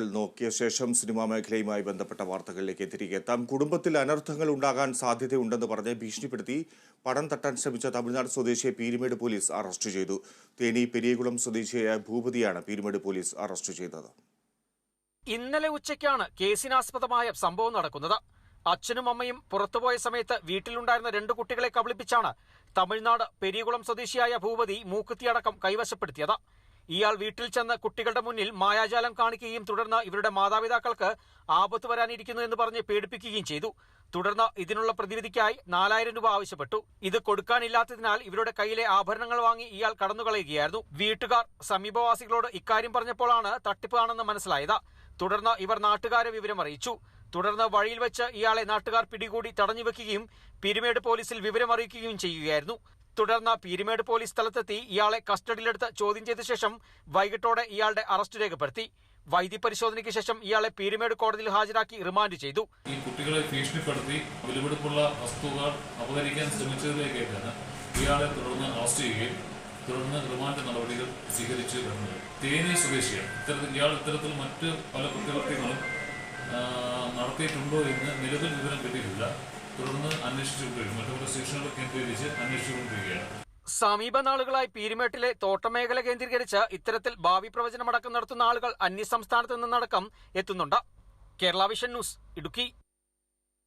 നോക്കിയ ശേഷം സിനിമാ മേഖലയുമായി ബന്ധപ്പെട്ട വാർത്തകളിലേക്ക് തിരികെ എത്താം. കുടുംബത്തിൽ അനർത്ഥങ്ങൾ ഉണ്ടാകാൻ സാധ്യതയുണ്ടെന്ന് പറഞ്ഞ് ഭീഷണിപ്പെടുത്തി പണം തട്ടാൻ ശ്രമിച്ച തമിഴ്നാട് സ്വദേശിയെ പീരുമേട് പോലീസ് അറസ്റ്റ് ചെയ്തു. തേനി പെരിയകുളം സ്വദേശിയായ ഭൂപതിയാണ് പീരുമേട് പോലീസ് അറസ്റ്റ് ചെയ്തത്. ഇന്നലെ ഉച്ചയ്ക്കാണ് കേസിനാസ്പദമായ സംഭവം നടക്കുന്നത്. അച്ഛനും അമ്മയും പുറത്തുപോയ സമയത്ത് വീട്ടിലുണ്ടായിരുന്ന രണ്ടു കുട്ടികളെ കബളിപ്പിച്ചാണ് തമിഴ്നാട് പെരിയകുളം സ്വദേശിയായ ഭൂപതി മൂക്കുത്തിയടക്കം കൈവശപ്പെടുത്തിയത്. ഇയാൾ വീട്ടിൽ ചെന്ന് കുട്ടികളുടെ മുന്നിൽ മായാജാലം കാണിക്കുകയും തുടർന്ന് ഇവരുടെ മാതാപിതാക്കൾക്ക് ആപത്ത് വരാനിരിക്കുന്നു എന്ന് പറഞ്ഞ് പേടിപ്പിക്കുകയും ചെയ്തു. തുടർന്ന് ഇതിനുള്ള പ്രതിവിധിക്കായി നാലായിരം രൂപ ആവശ്യപ്പെട്ടു. ഇത് കൊടുക്കാനില്ലാത്തതിനാൽ ഇവരുടെ കയ്യിലെ ആഭരണങ്ങൾ വാങ്ങി ഇയാൾ കടന്നുകളയുകയായിരുന്നു. വീട്ടുകാർ സമീപവാസികളോട് ഇക്കാര്യം പറഞ്ഞപ്പോഴാണ് തട്ടിപ്പ് ആണെന്ന് മനസ്സിലായത്. തുടർന്ന് ഇവർ നാട്ടുകാരെ വിവരം അറിയിച്ചു. തുടർന്ന് വഴിയിൽ വെച്ച് ഇയാളെ നാട്ടുകാർ പിടികൂടി തടഞ്ഞുവെക്കുകയും പിരുമേട് പോലീസിൽ വിവരം അറിയിക്കുകയും ചെയ്യുകയായിരുന്നു. തുടർന്ന് പീരുമേട് പോലീസ് സ്ഥലത്തെത്തി ഇയാളെ കസ്റ്റഡിയിലെടുത്ത് ചോദ്യം ചെയ്ത ശേഷം വൈകിട്ടോടെ ഇയാളുടെ അറസ്റ്റ് രേഖപ്പെടുത്തി. വൈദ്യ പരിശോധനയ്ക്ക് ശേഷം ഇയാളെ പീരുമേട് കോടതിയിൽ ഹാജരാക്കി റിമാൻഡ് ചെയ്തു. ഈ കുട്ടികളെ ഭീഷണിപ്പെടുത്തി വിലപിടിപ്പുള്ള വസ്തുക്കൾ അപഹരിക്കാൻ ശ്രമിച്ചതിലേക്കാണ് ഇയാളെ തുടർന്ന് അറസ്റ്റ് ചെയ്യുകയും തുടർന്ന് റിമാൻഡ് നടപടികൾ സ്വീകരിച്ചു വരുന്നത്. തേനി സ്വദേശിയാണ്. ഇത്തരത്തിൽ ഇയാൾ ഇത്തരത്തിൽ മറ്റ് പല കുറ്റകൃത്യങ്ങളും നടത്തിയിട്ടുണ്ടോ എന്ന് നിലവിൽ വിവരം കിട്ടിയിട്ടില്ല. തുടർന്ന് അന്വേഷിച്ചുകൊണ്ടിരിക്കുകയാണ് സമീപ നാളുകളായി പീരുമേട്ടിലെ തോട്ടമേഖല കേന്ദ്രീകരിച്ച് ഇത്തരത്തിൽ ഭാവി പ്രവചനമടക്കം നടത്തുന്ന ആളുകൾ അന്യസംസ്ഥാനത്ത് നിന്നടക്കം എത്തുന്നുണ്ട്. Kerala vision news Idukki.